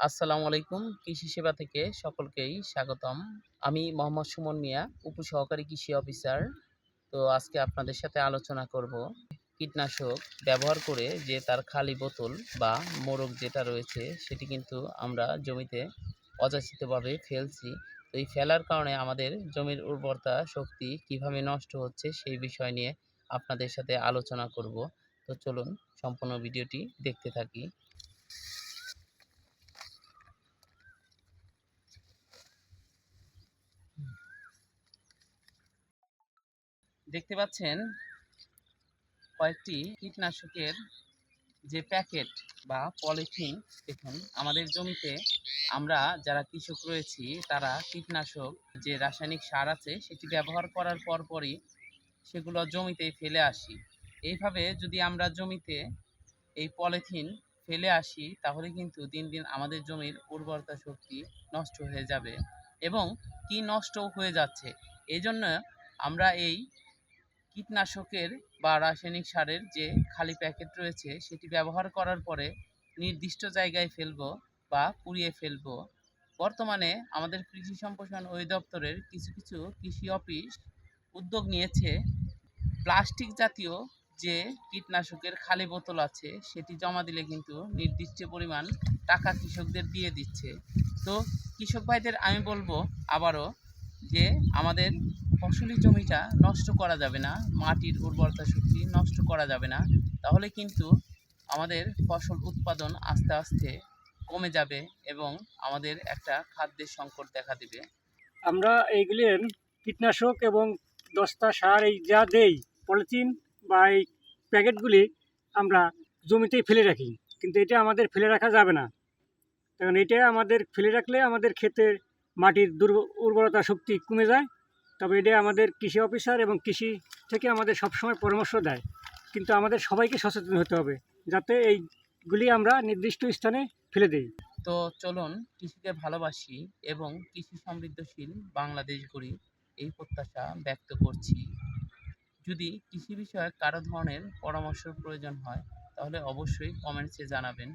আসসালামু আলাইকুম। কৃষি সেবা থেকে সকলকেই স্বাগতম। আমি মোহাম্মদ সুমন মিয়া, উপসহকারী কৃষি অফিসার। তো আজকে আপনাদের সাথে আলোচনা করব কীটনাশক ব্যবহার করে যে তার খালি বোতল বা মোরগ যেটা রয়েছে, সেটি কিন্তু আমরা জমিতে অযাচিতভাবে ফেলছি। তো এই ফেলার কারণে আমাদের জমির উর্বরতা শক্তি কীভাবে নষ্ট হচ্ছে, সেই বিষয় নিয়ে আপনাদের সাথে আলোচনা করব। তো চলুন, সম্পূর্ণ ভিডিওটি দেখতে থাকি। দেখতে পাচ্ছেন কয়েকটি কীটনাশকের যে প্যাকেট বা পলিথিন দেখুন, আমাদের জমিতে আমরা যারা কৃষক রয়েছি, তারা কীটনাশক যে রাসায়নিক সার আছে, সেটি ব্যবহার করার পরপরই সেগুলো জমিতে ফেলে আসি। এইভাবে যদি আমরা জমিতে এই পলিথিন ফেলে আসি, তাহলে কিন্তু দিন দিন আমাদের জমির উর্বরতা শক্তি নষ্ট হয়ে যাবে এবং কি নষ্ট হয়ে যাচ্ছে। এই জন্য আমরা এই কীটনাশকের বা রাসায়নিক সারের যে খালি প্যাকেট রয়েছে, সেটি ব্যবহার করার পরে নির্দিষ্ট জায়গায় ফেলব বা পুড়িয়ে ফেলব। বর্তমানে আমাদের কৃষি সম্প্রসারণ অধিদপ্তরের কিছু কিছু কৃষি অফিস উদ্যোগ নিয়েছে। প্লাস্টিক জাতীয় যে কীটনাশকের খালি বোতল আছে, সেটি জমা দিলে কিন্তু নির্দিষ্ট পরিমাণ টাকা কৃষকদের দিয়ে দিচ্ছে। তো কৃষক ভাইদের আমি বলব, আবারও যে আমাদের ফসলি জমিটা নষ্ট করা যাবে না, মাটির উর্বরতা শক্তি নষ্ট করা যাবে না, তাহলে কিন্তু আমাদের ফসল উৎপাদন আস্তে আস্তে কমে যাবে এবং আমাদের একটা খাদ্যের সংকট দেখা দেবে। আমরা এইগুলির কীটনাশক এবং দস্তা, সার, এই যা দেই, পলিথিন বা এই প্যাকেটগুলি আমরা জমিতেই ফেলে রাখি। কিন্তু এটা আমাদের ফেলে রাখা যাবে না। কারণ এটা আমাদের ফেলে রাখলে আমাদের ক্ষেতের মাটির দুর্ব, উর্বরতা শক্তি কমে যায়, তবে এটা আমাদের কৃষি অফিসার এবং কৃষি থেকে আমাদের সবসময় পরামর্শ দেয়। কিন্তু আমাদের সবাইকে সচেতন হতে হবে, যাতে এইগুলি আমরা নির্দিষ্ট স্থানে ফেলে দিই। তো চলুন, কৃষিকে ভালোবাসি এবং কৃষি সমৃদ্ধশীল বাংলাদেশ গড়ি এই প্রত্যাশা ব্যক্ত করছি। যদি কৃষি বিষয়ে কারও ধরনের পরামর্শের প্রয়োজন হয়, তাহলে অবশ্যই কমেন্টসে জানাবেন।